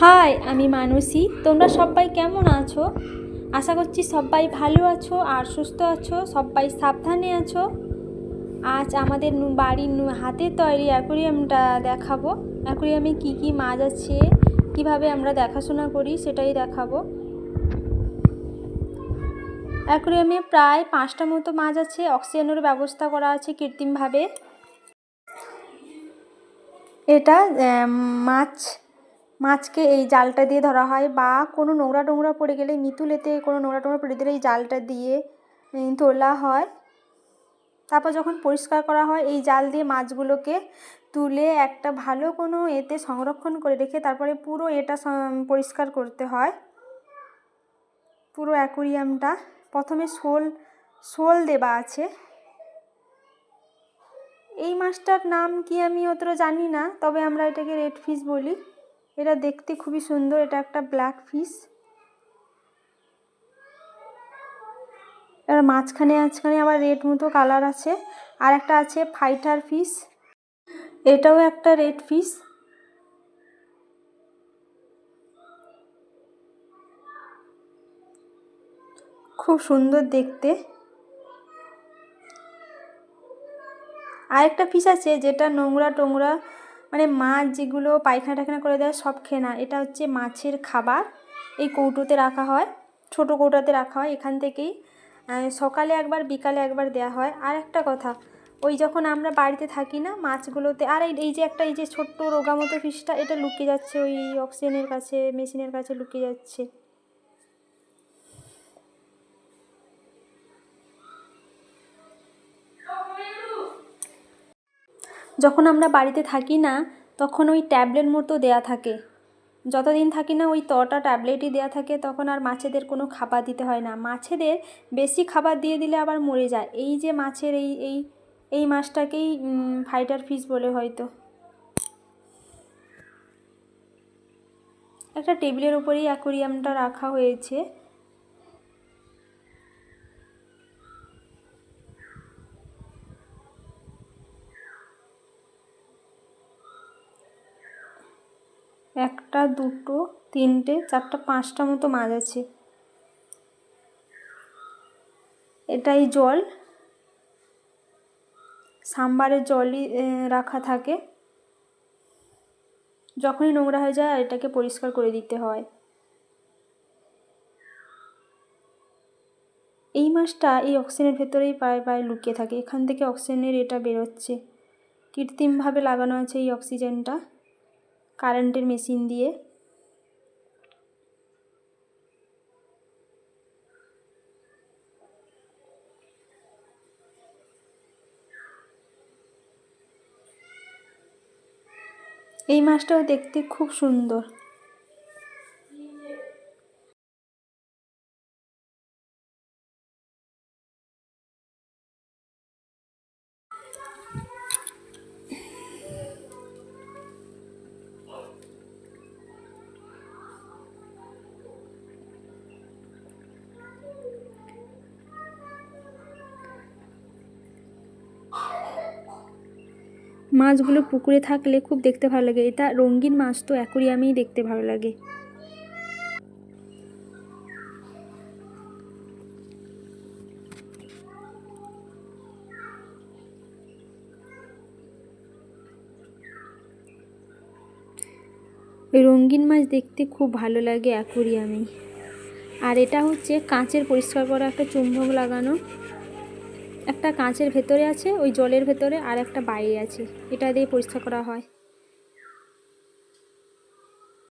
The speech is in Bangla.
হাই, আমি মানসী। তোমরা সবাই কেমন আছো? আশা করছি সবাই ভালো আছো আর সুস্থ আছো, সবাই সাবধানে আছো। আজ আমাদের বাড়ির হাতে তৈরি অ্যাকোরিয়ামটা দেখাবো। অ্যাকোরিয়ামে কি কি মাছ আছে, কীভাবে আমরা দেখাশোনা করি সেটাই দেখাবো। অ্যাকোরিয়ামে প্রায় পাঁচটা মতো মাছ আছে, অক্সিজেনের ব্যবস্থা করা আছে কৃত্রিমভাবে। এটা মাছ মাছকে এই জালটা দিয়ে ধরা হয় বা কোনো নোংরা টোংরা পড়ে গেলে মিতুলেতে কোনো নোংরা টোংরা পড়ে গেলে এই জালটা দিয়ে তোলা হয়। তারপর যখন পরিষ্কার করা হয়, এই জাল দিয়ে মাছগুলোকে তুলে একটা ভালো কোনো এতে সংরক্ষণ করে রেখে তারপরে পুরো এটা পরিষ্কার করতে হয়। পুরো অ্যাকোরিয়ামটা। প্রথমে শোল শোল দেওয়া আছে। এই মাছটার নাম কি আমি অতটা জানি না, তবে আমরা এটাকে রেড ফিশ বলি। এটা দেখতে খুবই সুন্দর, এটা একটা ব্ল্যাক ফিশ এবার মাঝখানে মাঝখানে আবার রেড মতো কালার আছে, আর একটা আছে ফাইটার ফিশ এটাও একটা রেড ফিশ খুব সুন্দর দেখতে। আরেকটা ফিশ আছে যেটা নোংরা টোংরা মানে মাছ যেগুলো পায়খানা টায়খানা করে দেয়, সব খেয়ে না এটা হচ্ছে মাছের খাবার। এই কৌটোতে রাখা হয়, ছোট কৌটাতে রাখা হয় এখান থেকেই। সকালে একবার, বিকালে একবার দেয়া হয়। আর একটা কথা, ওই যখন আমরা বাড়িতে থাকি না মাছগুলোতে, আর এই- যে একটা, এই যে ছোট্ট রোগামতো মতো ফিশটা, এটা লুকিয়ে যাচ্ছে ওই অক্সিজেনের কাছে মেশিনের কাছে লুকিয়ে যাচ্ছে। যখন আমরা বাড়িতে থাকি না, তখন ওই ট্যাবলেট মতো দেয়া থাকে। যতদিন থাকি না, ওই তটা ট্যাবলেটই দেয়া থাকে, তখন আর মাছেদের কোনো খাবার দিতে হয় না। মাছেদের বেশি খাবার দিয়ে দিলে আবার মরে যায়। এই যে মাছের এই এই এই মাছটাকেই ফাইটার ফিশ বলে হয়তো। একটা টেবিলের উপরেই অ্যাকোরিয়ামটা রাখা হয়েছে। একটা, দুটো, তিনটে, চারটা, পাঁচটা মতো মাছ আছে। এটাই জল। সাম্বারের জলই রাখা থাকে। যখনই নোংরা হয়ে যায় এটাকে পরিষ্কার করে দিতে হয়। এই মাছটা এই অক্সিজেনের ভেতরেই পায়ে পায়ে লুকিয়ে থাকে। এখান থেকে অক্সিজেনের এটা বেরোচ্ছে। কৃত্রিমভাবে লাগানো আছে এই অক্সিজেনটা। কারেন্টের মেশিন দিয়ে। এই মাছটাও দেখতে খুব সুন্দর। মাছগুলো পুকুরে থাকলে খুব দেখতে ভালো লাগে। এটা রঙিন মাছ তো, অ্যাকোরিয়ামেই দেখতে ভালো লাগে। রঙিন মাছ দেখতে খুব ভালো লাগে অ্যাকোরিয়ামেই। আর এটা হচ্ছে কাঁচের পরিষ্কার করা একটা চুম্বক লাগানো। একটা কাঁচের ভেতরে আছে, ওই জলের ভেতরে, আর একটা বাইরে আছে। এটা দিয়ে পরিষ্কার করা হয়।